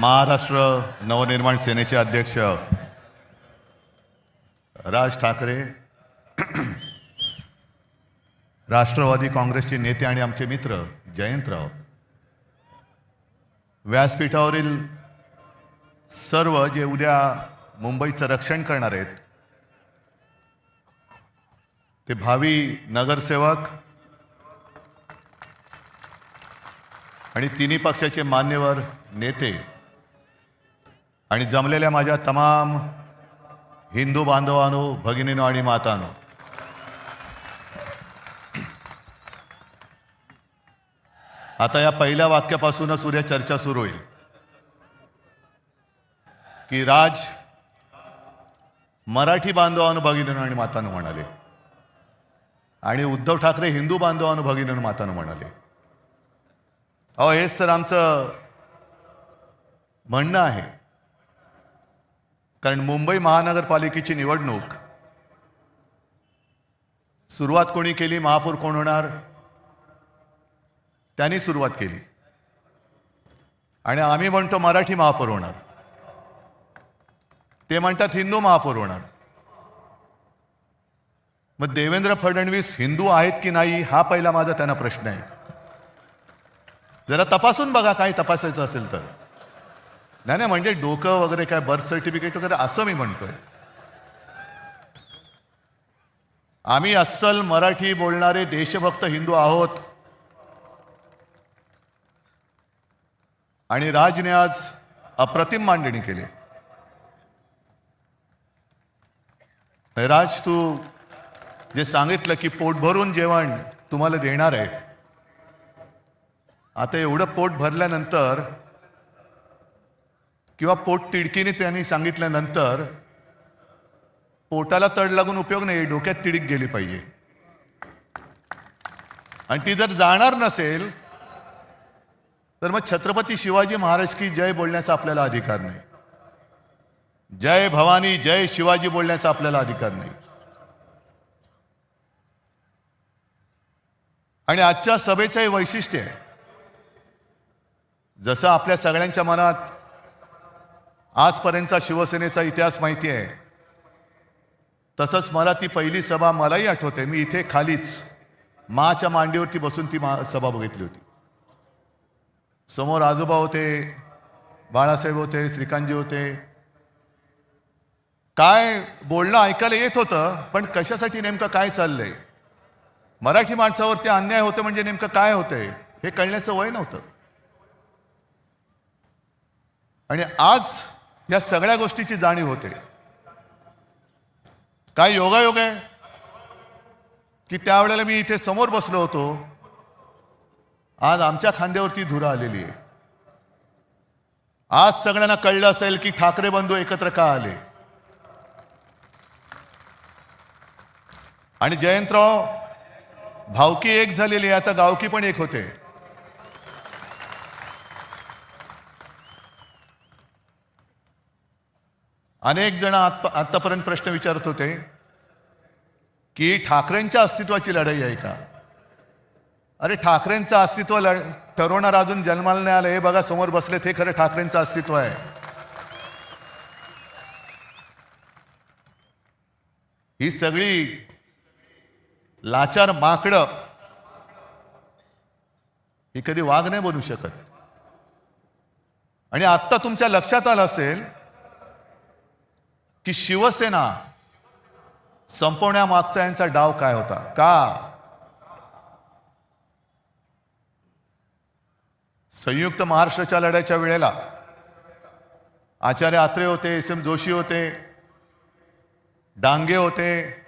महाराष्ट्र नवनिर्माण सेनेचे अध्यक्ष राज ठाकरे राष्ट्रवादी काँग्रेसचे नेते आणि आमचे मित्र जयंतराव. व्यासपीठावरील सर्व जे उद्या मुंबईचं रक्षण करणार आहेत ते भावी नगरसेवक आणि तिन्ही पक्षाचे मान्यवर नेते आणि जमलेल्या माझ्या तमाम हिंदू बांधवांनो भगिनीनो आणि मातानो. आता या पहिल्या वाक्यापासूनच उद्या चर्चा सुरू होईल. की राज मराठी बांधवांनो भगिनीनो आणि मातानो म्हणाले. आणि उद्धव ठाकरे हिंदू बांधवांनो भगिनीनो मातानो म्हणाले. अहो हेच तर आमचं म्हणणं आहे. कारण मुंबई महानगरपालिकेची निवडणूक. सुरुवात कोणी केली महापौर कोण होणार? त्यांनी सुरुवात केली. आणि आम्ही म्हणतो मराठी महापौर होणार. ते म्हणतात हिंदू महापौर होणार. मग देवेंद्र फडणवीस हिंदू आहेत की नाही हा पहिला माझा त्यांना प्रश्न आहे. जरा तपासून बघा काय तपासायचं असेल तर. नाही नाही म्हणजे डोकं वगैरे काय बर्थ सर्टिफिकेट वगैरे असं मी म्हणतोय. आम्ही अस्सल मराठी बोलणारे देशभक्त हिंदू आहोत. आणि राजने आज अप्रतिम मांडणी केली. राज तू जे सांगितलं की पोट भरून जेवण तुम्हाला देणार आहे. आता एवढं पोट भरल्यानंतर किंवा पोट तिडकीने त्यांनी सांगितल्यानंतर पोटाला तड लागून उपयोग नाही डोक्यात तिडीक गेली पाहिजे. आणि ती जर जाणार नसेल तर मग छत्रपती शिवाजी महाराज की जय बोलण्याचा आपल्याला अधिकार नाही. जय भवानी जय शिवाजी बोलण्याचा आपल्याला अधिकार नाही. आणि आजच्या सभेचं हे वैशिष्ट्य आहे जसं आपल्या सगळ्यांच्या मनात आजपर्यंतचा शिवसेनेचा इतिहास माहिती आहे. तसंच मला ती पहिली सभा मलाही आठवते. मी इथे खालीच माच्या मांडीवरती बसून ती मा सभा बघितली होती. समोर आजोबा होते बाळासाहेब होते श्रीकांतजी होते. काय बोलणं ऐकायला येत होतं पण कशासाठी नेमकं काय चाललंय? मराठी माणसावरती अन्याय होतं म्हणजे नेमकं काय होतंय हे कळण्याचं वय नव्हतं. आणि आज या सगळ्या गोष्टीची जाणीव होते. काय योगायोग आहे? की त्यावेळेला मी इथे समोर बसलो होतो. आज आमच्या खांद्यावरती धुरा आलेली आहे. आज सगळ्यांना कळलं असेल की ठाकरे बंधू एकत्र का आले? आणि जयंतराव भावकी एक झालेली आहे आता गावकी पण एक होते. अनेक जण आत आतापर्यंत प्रश्न विचारत होते की ठाकरेंच्या अस्तित्वाची लढाई आहे का? अरे ठाकरेंचं अस्तित्व लढ ठरवणार अजून जन्माला नाही आलं हे बघा समोर बसले ते खरं ठाकरेंचं अस्तित्व आहे. ही सगळी लाचार माकडं ही कधी वाघ नाही बनू शकत. आणि आत्ता तुमच्या लक्षात आलं असेल की शिवसेना संपवण्यामागचा यांचा डाव काय होता? का? संयुक्त महाराष्ट्राच्या लढ्याच्या वेळेला आचार्य आत्रे होते एस एम जोशी होते डांगे होते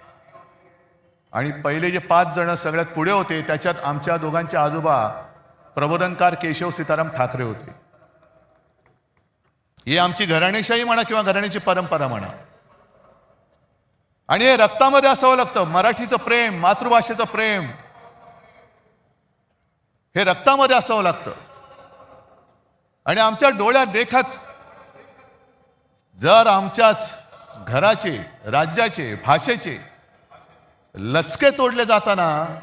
आणि पहिले जे पाच जण सगळ्यात पुढे होते त्याच्यात आमच्या दोघांचे आजोबा प्रबोधनकार केशव सीताराम ठाकरे होते. ही आमची घराणेशाही म्हणा किंवा घराण्याची परंपरा म्हणा. आणि हे रक्तामध्ये असावं लागतं. मराठीचं प्रेम मातृभाषेचं प्रेम. हे रक्तामध्ये असावं लागतं. आणि आमच्या डोळ्यात देखत जर आमच्याच घराचे राज्याचे भाषेचे लचके तोडले जाताना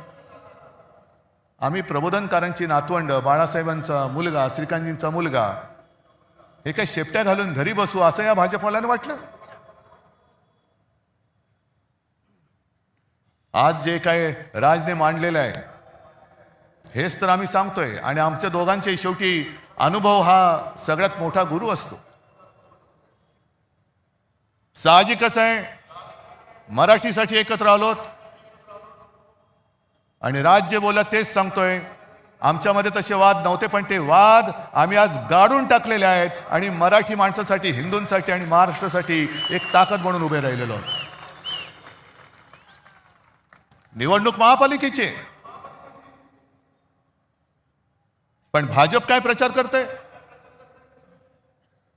आम्ही प्रबोधनकारांची नातवंड बाळासाहेबांचा मुलगा श्रीकांतजींचा मुलगा हे काही शेपट्या घालून घरी बसू असं या भाजपवाल्यानं वाटलं? आज जे काय राजने मांडलेलं आहे हेच तर आम्ही सांगतोय. आणि आमच्या दोघांचे शेवटी अनुभव हा सगळ्यात मोठा गुरु असतो. साहजिकच आहे मराठीसाठी एकत्र आलोत. आणि राज जे बोलत तेच सांगतोय आमच्यामध्ये तसे वाद नव्हते पण ते वाद आम्ही आज गाडून टाकलेले आहेत. आणि मराठी माणसासाठी हिंदूंसाठी आणि महाराष्ट्रासाठी एक ताकद म्हणून उभे राहिलेलो आहोत. निवडणूक महापालिकेची पण भाजप काय प्रचार करते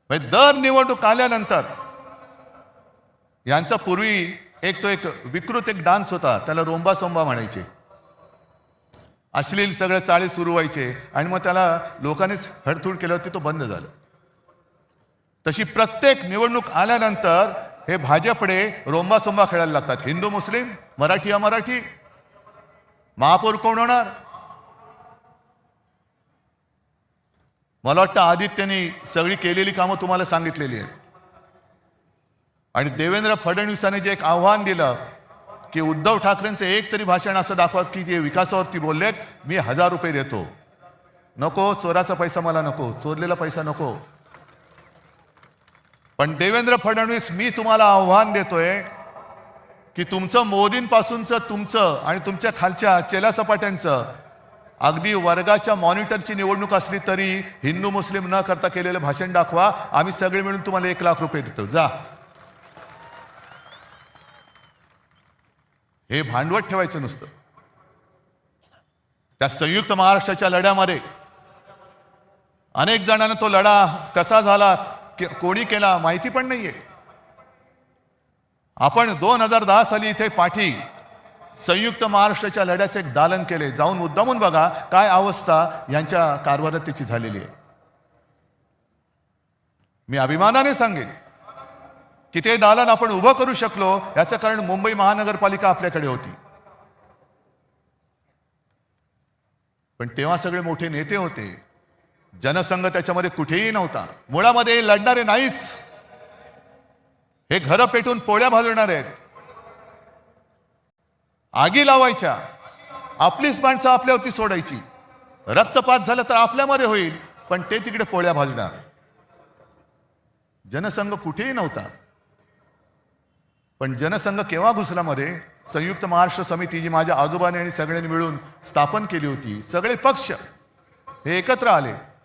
म्हणजे दर निवडणूक आल्यानंतर यांचा पूर्वी एक तो एक विकृत एक डान्स होता त्याला रोंबा सोंबा म्हणायचे. अश्लील सगळे चाळी सुरू व्हायचे आणि मग त्याला लोकांनीच हडथूड केलं होती तो बंद झालं. तशी प्रत्येक निवडणूक आल्यानंतर हे भाजपडे रोंबासोंबा खेळायला लागतात. हिंदू मुस्लिम मराठी अमराठी. महापौर कोण होणार? मला वाटतं आदित्यने सगळी केलेली कामं तुम्हाला सांगितलेली आहेत. आणि देवेंद्र फडणवीसांनी जे एक आव्हान दिलं की उद्धव ठाकरेंचं एक तरी भाषण असं दाखवा की जे विकासावरती बोललेत मी हजार रुपये देतो. नको चोराचा पैसा मला नको चोरलेला पैसा नको. पण देवेंद्र फडणवीस मी तुम्हाला आव्हान देतोय की तुमचं मोदींपासूनचं तुमचं आणि तुमच्या खालच्या चेला चपाट्यांचं अगदी वर्गाच्या मॉनिटरची निवडणूक असली तरी हिंदू मुस्लिम न करता केलेलं भाषण दाखवा. आम्ही सगळे मिळून तुम्हाला एक लाख रुपये देतो. जा. हे भांडवत ठेवायचं नुसतं. त्या संयुक्त महाराष्ट्राच्या लढ्यामध्ये अनेक जणांना तो लढा कसा झाला? कोणी केला माहिती पण नाहीये. आपण दोन हजार दहा साली इथे पाठी संयुक्त महाराष्ट्राच्या लढ्याचे एक दालन केले. जाऊन मुद्दामून बघा काय अवस्था यांच्या कारभारात त्याची झालेली आहे. मी अभिमानाने सांगेन की ते दालन आपण उभं करू शकलो याचं कारण मुंबई महानगरपालिका आपल्याकडे होती. पण तेव्हा सगळे मोठे नेते होते. जनसंघ त्याच्यामध्ये कुठेही नव्हता. मुळामध्ये लढणारे नाहीच. हे घरं पेटून पोळ्या भाजवणार आहेत. आगी लावायच्या. आपलीच माणसं आपल्यावरती सोडायची. रक्तपात झालं तर आपल्यामध्ये होईल पण ते तिकडे पोळ्या भाजणार. जनसंघ कुठेही नव्हता. पण जनसंघ केव्हा घुसला मध्ये संयुक्त महाराष्ट्र समिती जी माझ्या आजोबाने आणि सगळ्यांनी मिळून स्थापन केली होती. सगळे पक्ष हे एकत्र आले.